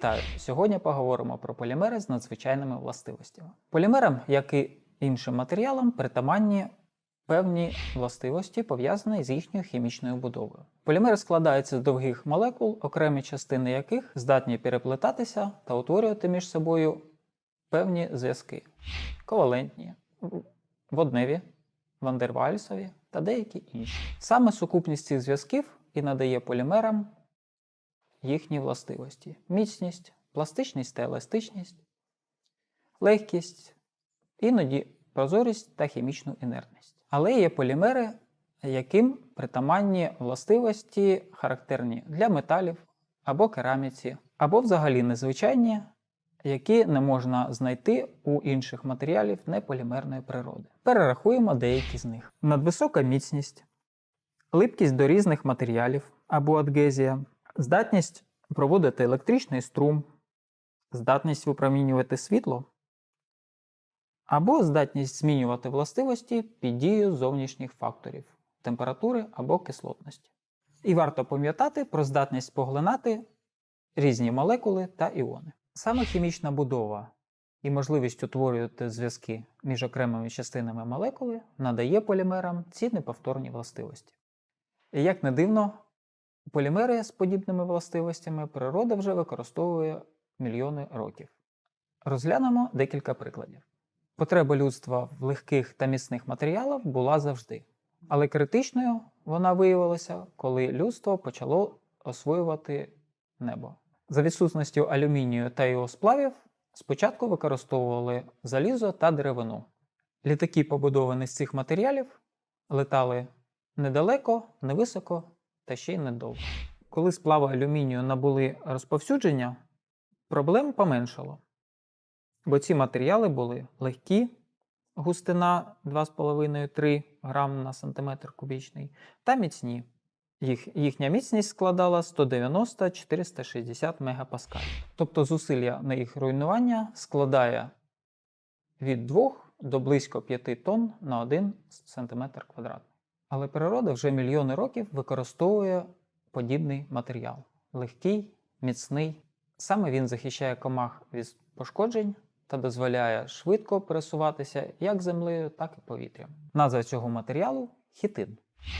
Вітаю! Сьогодні поговоримо про полімери з надзвичайними властивостями. Полімерам, як і іншим матеріалам, притаманні певні властивості, пов'язані з їхньою хімічною будовою. Полімери складаються з довгих молекул, окремі частини яких здатні переплетатися та утворювати між собою певні зв'язки ковалентні, водневі, вандервальсові та деякі інші. Саме сукупність цих зв'язків і надає полімерам їхні властивості: міцність, пластичність та еластичність, легкість, іноді прозорість та хімічну інертність. Але є полімери, яким притаманні властивості характерні для металів або кераміці, або взагалі незвичайні, які не можна знайти у інших матеріалів неполімерної природи. Перерахуємо деякі з них: надвисока міцність, липкість до різних матеріалів або адгезія, здатність проводити електричний струм, здатність випромінювати світло, або здатність змінювати властивості під дією зовнішніх факторів температури або кислотності. І варто пам'ятати про здатність поглинати різні молекули та іони. Саме хімічна будова і можливість утворювати зв'язки між окремими частинами молекули надає полімерам ці неповторні властивості. І як не дивно, полімери з подібними властивостями природа вже використовує мільйони років. Розглянемо декілька прикладів. Потреба людства в легких та міцних матеріалах була завжди, але критичною вона виявилася, коли людство почало освоювати небо. За відсутністю алюмінію та його сплавів спочатку використовували залізо та деревину. Літаки, побудовані з цих матеріалів, летали недалеко, невисоко та ще й недовго. Коли сплави алюмінію набули розповсюдження, проблем поменшало, бо ці матеріали були легкі, густина 2,5-3 грам на сантиметр кубічний, та міцні. Їх, їхня міцність складала 190-460 мегапаскаль. Тобто зусилля на їх руйнування складає від 2 до близько 5 тонн на 1 см квадратний. Але природа вже мільйони років використовує подібний матеріал легкий, міцний. Саме він захищає комах від пошкоджень та дозволяє швидко пересуватися як землею, так і повітрям. Назва цього матеріалу хітин.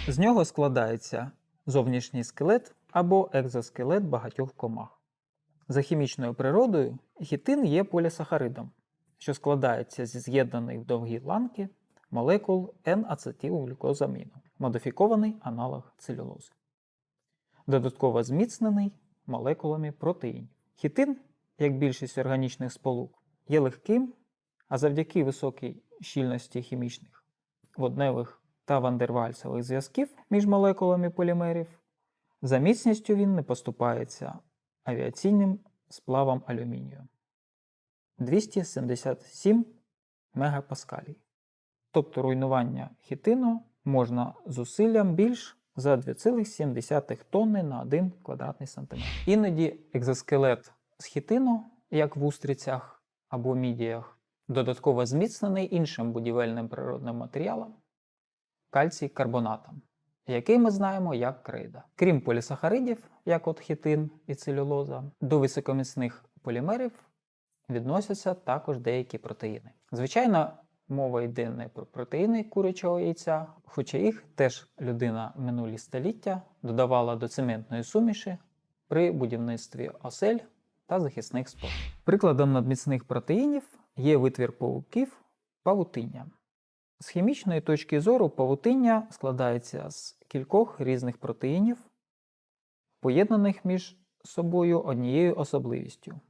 З нього складається зовнішній скелет або екзоскелет багатьох комах. За хімічною природою хітин є полісахаридом, що складається зі з'єднаних в довгі ланки молекул N-ацетилглюкозаміну, модифікований аналог целюлози. Додатково зміцнений молекулами протеїнів. Хітин, як більшість органічних сполук, є легким, а завдяки високій щільності хімічних водневих та вандервальсових зв'язків між молекулами полімерів, за міцністю він не поступається авіаційним сплавам алюмінію 277 мегапаскалій. Тобто руйнування хітину можна зусиллям більш за 2,7 тонни на 1 квадратний сантиметр. Іноді екзоскелет з хітину, як в устрицях або мідіях, додатково зміцнений іншим будівельним природним матеріалом кальцій карбонатом, який ми знаємо як крейда. Крім полісахаридів, як от хітин і целюлоза, до високоміцних полімерів відносяться також деякі протеїни. Звичайно, мова йде не про протеїни курячого яйця, хоча їх теж людина минулі століття додавала до цементної суміші при будівництві осель та захисних споруд. Прикладом надміцних протеїнів є витвір павуків павутиння. З хімічної точки зору павутиння складається з кількох різних протеїнів, поєднаних між собою однією особливістю.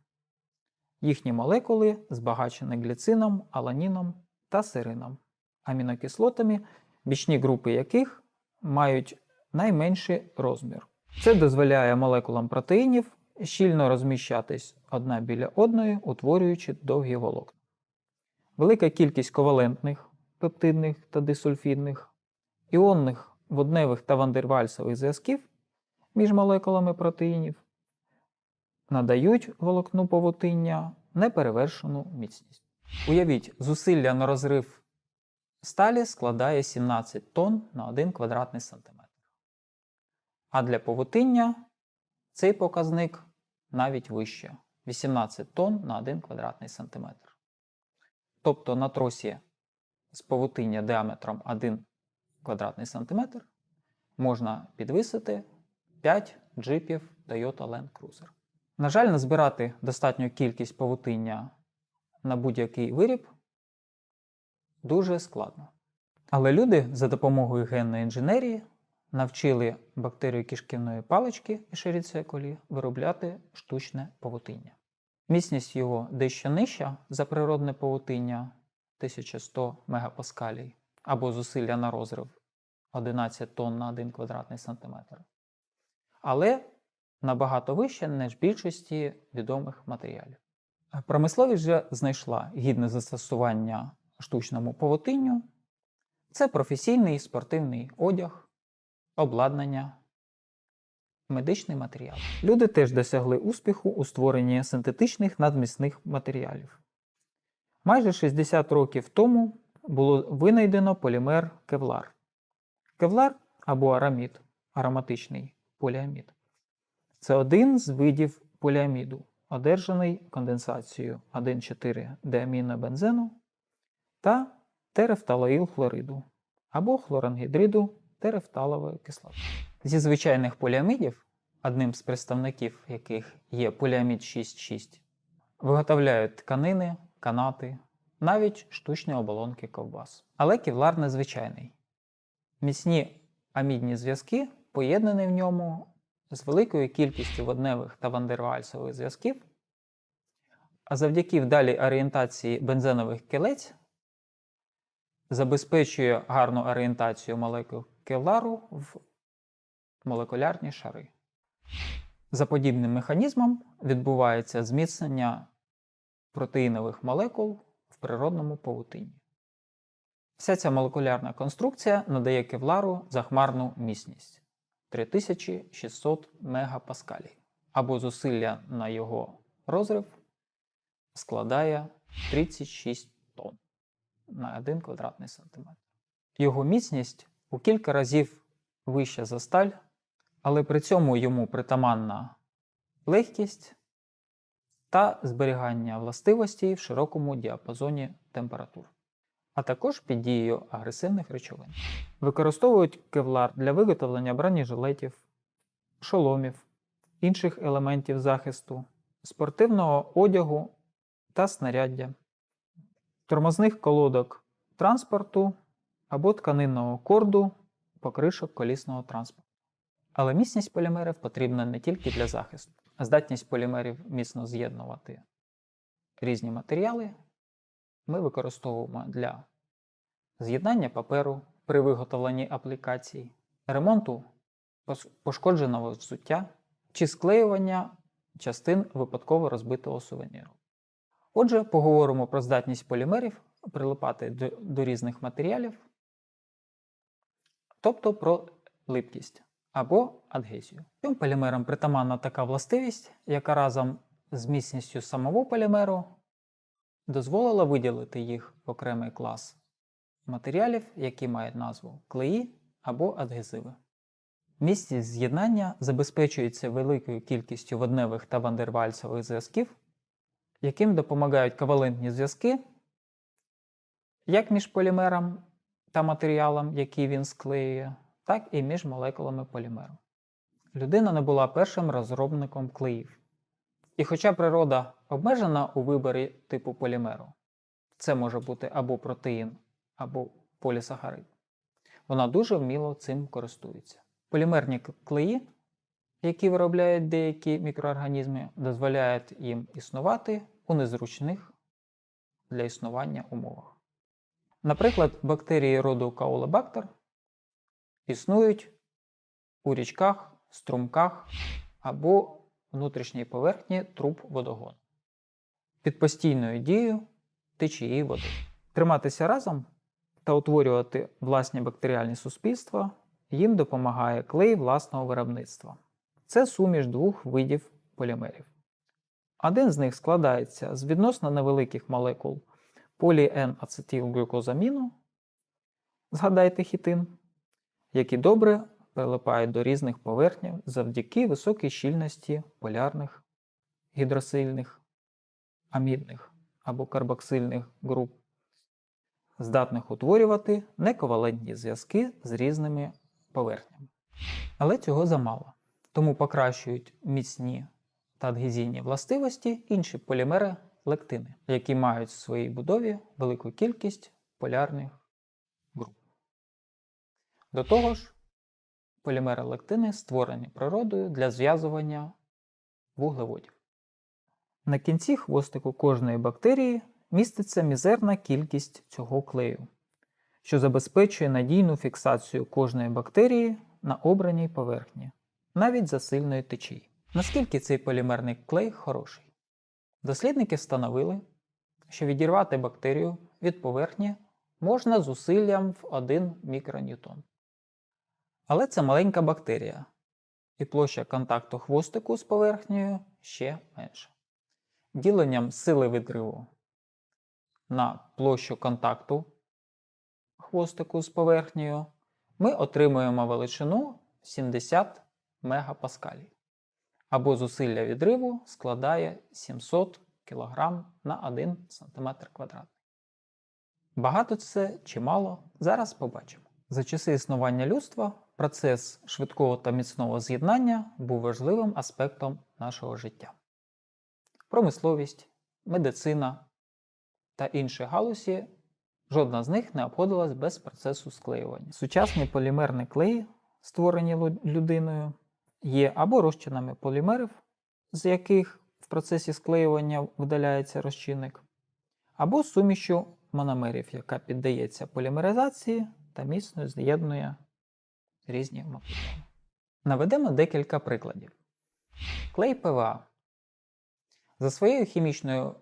Їхні молекули збагачені гліцином, аланіном та серином, амінокислотами, бічні групи яких мають найменший розмір. Це дозволяє молекулам протеїнів щільно розміщатись одна біля одної, утворюючи довгі волокна. Велика кількість ковалентних пептидних та дисульфідних, іонних водневих та вандервальсових зв'язків між молекулами протеїнів надають волокну павутиння неперевершену міцність. Уявіть, зусилля на розрив сталі складає 17 тонн на 1 квадратний сантиметр. А для павутиння цей показник навіть вище 18 тонн на 1 квадратний сантиметр. Тобто на тросі з павутиння діаметром 1 квадратний сантиметр можна підвисити 5 джипів Toyota Land Cruiser. На жаль, назбирати достатню кількість павутиння на будь-який виріб дуже складно. Але люди за допомогою генної інженерії навчили бактерію кишківної палички Escherichia coli виробляти штучне павутиння. Міцність його дещо нижча за природне павутиння 1100 мегапаскалій або зусилля на розрив 11 тонн на 1 квадратний сантиметр. Але набагато вище, ніж більшості відомих матеріалів. Промисловість вже знайшла гідне застосування штучному павутинню. Це професійний спортивний одяг, обладнання, медичний матеріал. Люди теж досягли успіху у створенні синтетичних надмісних матеріалів. Майже 60 років тому було винайдено полімер кевлар. Кевлар або арамід, ароматичний поліамід. Це один з видів поліаміду, одержаний конденсацією 1,4 деамінобензену та терефталоїлхлориду або хлорангідриду терефталової кислоти. Зі звичайних поліамідів, одним з представників яких є поліамід 6,6, виготовляють тканини, канати, навіть штучні оболонки ковбас. Але кевлар незвичайний. Міцні амідні зв'язки поєднані в ньому з великою кількістю водневих та вандервальсових зв'язків, а завдяки вдалій орієнтації бензенових кілець забезпечує гарну орієнтацію молекул кевлару в молекулярні шари. За подібним механізмом відбувається зміцнення протеїнових молекул в природному павутинні. Вся ця молекулярна конструкція надає кевлару захмарну міцність 3600 мегапаскалів, або зусилля на його розрив складає 36 тонн на 1 квадратний сантиметр. Його міцність у кілька разів вища за сталь, але при цьому йому притаманна легкість та зберігання властивостей в широкому діапазоні температур, а також під дією агресивних речовин. Використовують кевлар для виготовлення бронежилетів, шоломів, інших елементів захисту, спортивного одягу та снаряддя, тормозних колодок транспорту або тканинного корду покришок колісного транспорту. Але міцність полімерів потрібна не тільки для захисту. Здатність полімерів міцно з'єднувати різні матеріали ми використовуємо для з'єднання паперу при виготовленні аплікацій, ремонту пошкодженого взуття чи склеювання частин випадково розбитого сувеніру. Отже, поговоримо про здатність полімерів прилипати до, до різних матеріалів, тобто про липкість або адгезію. Цим полімерам притаманна така властивість, яка разом з міцністю самого полімеру дозволила виділити їх в окремий клас матеріалів, які мають назву клеї або адгезиви. Міцність з'єднання забезпечується великою кількістю водневих та вандервальсових зв'язків, яким допомагають ковалентні зв'язки як між полімером та матеріалом, який він склеює, так і між молекулами полімеру. Людина не була першим розробником клеїв. І хоча природа обмежена у виборі типу полімеру, це може бути або протеїн, або полісахарид, вона дуже вміло цим користується. Полімерні клеї, які виробляють деякі мікроорганізми, дозволяють їм існувати у незручних для існування умовах. Наприклад, бактерії роду Caulobacter існують у річках, струмках або внутрішній поверхні труб водогону під постійною дією течії води. Триматися разом та утворювати власні бактеріальні суспільства їм допомагає клей власного виробництва. Це суміш двох видів полімерів. Один з них складається з відносно невеликих молекул поліен-ацетилглюкозаміну, згадайте хітин, які добре прилипають до різних поверхнів завдяки високій щільності полярних гідросильних амідних або карбоксильних груп, здатних утворювати нековалентні зв'язки з різними поверхнями. Але цього замало. Тому покращують міцні та адгезійні властивості інші полімери лектини, які мають в своїй будові велику кількість полярних груп. До того ж, полімери лектини створені природою для зв'язування вуглеводів. На кінці хвостику кожної бактерії міститься мізерна кількість цього клею, що забезпечує надійну фіксацію кожної бактерії на обраній поверхні, навіть за сильної течії. Наскільки цей полімерний клей хороший? Дослідники встановили, що відірвати бактерію від поверхні можна зусиллям в 1 мікроньютон. Але це маленька бактерія, і площа контакту хвостику з поверхнею ще менша. Діленням сили відриву на площу контакту хвостику з поверхнею ми отримуємо величину 70 мегапаскалів, або зусилля відриву складає 700 кг на 1 см квадратний. Багато це чи мало, зараз побачимо. За часи існування людства процес швидкого та міцного з'єднання був важливим аспектом нашого життя. Промисловість, медицина та інші галузі жодна з них не обходилась без процесу склеювання. Сучасні полімерні клеї, створені людиною, є або розчинами полімерів, з яких в процесі склеювання видаляється розчинник, або сумішю мономерів, яка піддається полімеризації та міцно з'єднує різні матеріали. Наведемо декілька прикладів. Клей ПВА. За своєю хімічною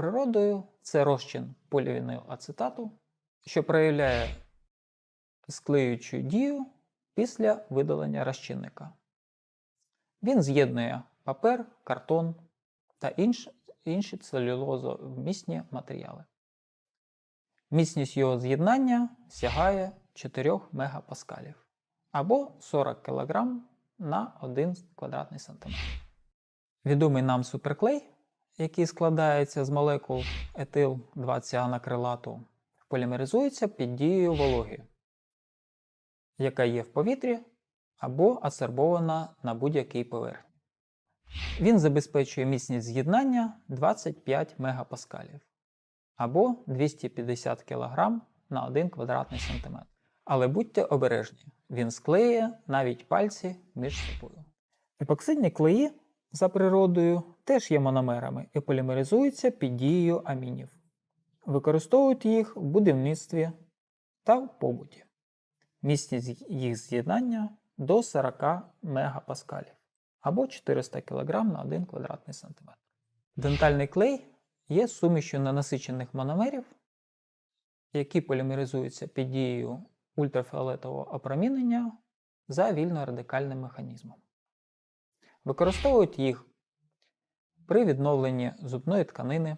природою це розчин полівінилацетату, що проявляє склеюючу дію після видалення розчинника. Він з'єднує папер, картон та інш, інші целюлозовмісні матеріали. Міцність його з'єднання сягає 4 мегапаскалів або 40 кг на 1 квадратний сантиметр. Відомий нам суперклей, який складається з молекул етил 2 ціанакрилату, полімеризується під дією вологи, яка є в повітрі або асорбована на будь-якій поверхні. Він забезпечує міцність з'єднання 25 мегапаскалів або 250 кг на 1 квадратний сантиметр. Але будьте обережні, він склеює навіть пальці між собою. Епоксидні клеї за природою теж є мономерами і полімеризуються під дією амінів. Використовують їх в будівництві та в побуті. Міцність їх з'єднання до 40 мегапаскалів або 400 кг на 1 квадратний сантиметр. Дентальний клей є сумішю ненасичених мономерів, які полімеризуються під дією ультрафіолетового опромінення за вільно-радикальним механізмом. Використовують їх при відновленні зубної тканини,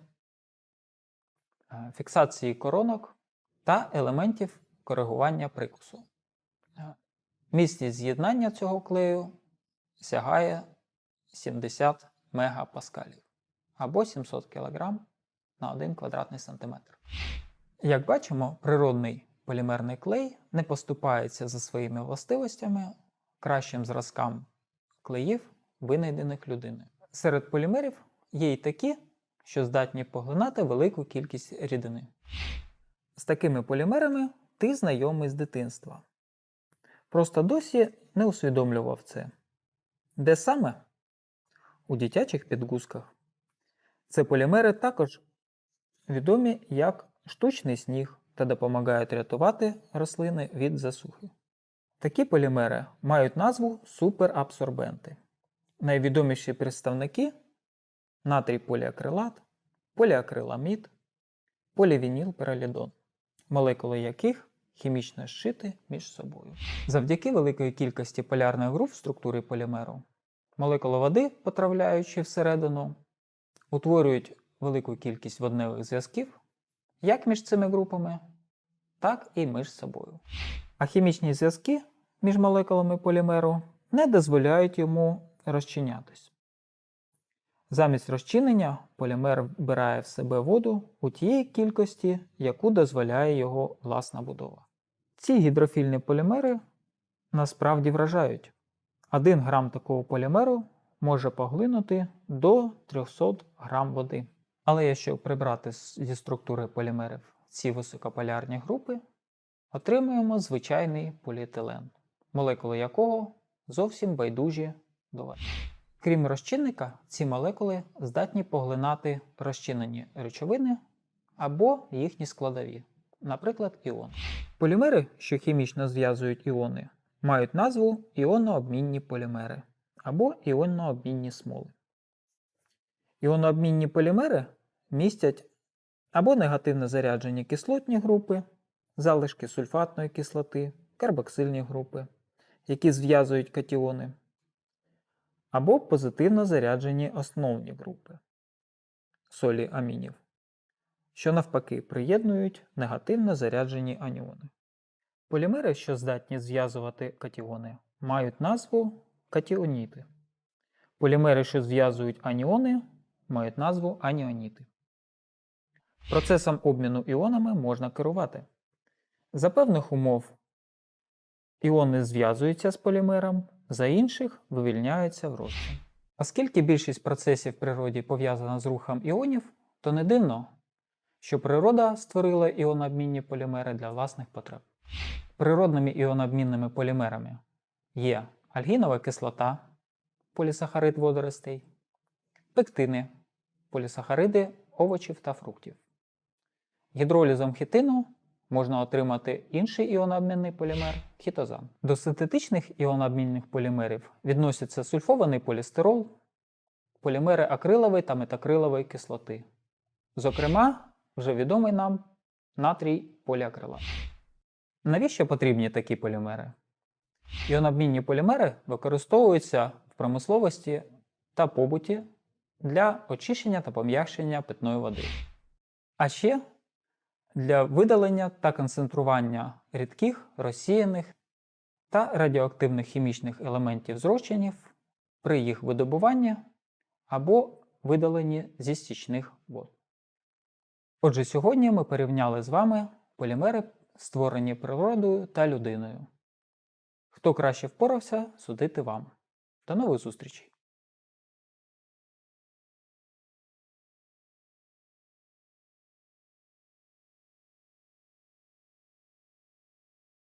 е, фіксації коронок та елементів коригування прикусу. Е, Міцність з'єднання цього клею сягає 70 мегапаскалів або 700 кг на 1 квадратний сантиметр. Як бачимо, природний полімерний клей не поступається за своїми властивостями кращим зразкам клеїв, винайдених людиною. Серед полімерів є й такі, що здатні поглинати велику кількість рідини. З такими полімерами ти знайомий з дитинства. Просто досі не усвідомлював це. Де саме? У дитячих підгузках. Це полімери також відомі як штучний сніг та допомагають рятувати рослини від засухи. Такі полімери мають назву суперабсорбенти. Найвідоміші представники натрій поліакрилат, поліакриламід, полівінілпералідон, молекули яких хімічно зшити між собою. Завдяки великої кількості полярних груп в структурі полімеру, молекули води, потрапляючи всередину, утворюють велику кількість водневих зв'язків як між цими групами, так і між собою. А хімічні зв'язки між молекулами полімеру не дозволяють йому розчинятись. Замість розчинення полімер вбирає в себе воду у тієї кількості, яку дозволяє його власна будова. Ці гідрофільні полімери насправді вражають. 1 грам такого полімеру може поглинути до 300 грам води. Але якщо прибрати зі структури полімерів ці високополярні групи, отримуємо звичайний поліетилен, молекули якого зовсім байдужі до. Крім розчинника, ці молекули здатні поглинати розчинені речовини або їхні складові, наприклад, іон. Полімери, що хімічно зв'язують іони, мають назву іонообмінні полімери або іоннообмінні смоли. Іонообмінні полімери містять або негативно заряджені кислотні групи, залишки сульфатної кислоти, карбоксильні групи, які зв'язують катіони, або позитивно заряджені основні групи солі амінів, що навпаки приєднують негативно заряджені аніони. Полімери, що здатні зв'язувати катіони, мають назву катіоніти. Полімери, що зв'язують аніони, мають назву аніоніти. Процесом обміну іонами можна керувати. За певних умов іони зв'язуються з полімером, за інших вивільняються розчин. Оскільки більшість процесів в природі пов'язана з рухом іонів, то не дивно, що природа створила іонообмінні полімери для власних потреб. Природними іонообмінними полімерами є альгінова кислота, полісахарид водоростей, пектини, полісахариди овочів та фруктів. Гідролізом хітину можна отримати інший іонообмінний полімер хітозан. До синтетичних іонообмінних полімерів відносяться сульфований полістирол, полімери акрилової та метакрилової кислоти. Зокрема, вже відомий нам натрій поліакрилат. Навіщо потрібні такі полімери? Іонообмінні полімери використовуються в промисловості та побуті для очищення та пом'якшення питної води. А ще для видалення та концентрування рідких, розсіяних та радіоактивних хімічних елементів з при їх видобуванні або видаленні зі стічних вод. Отже, сьогодні ми порівняли з вами полімери, створені природою та людиною. Хто краще впорався, судити вам. До нових зустрічей!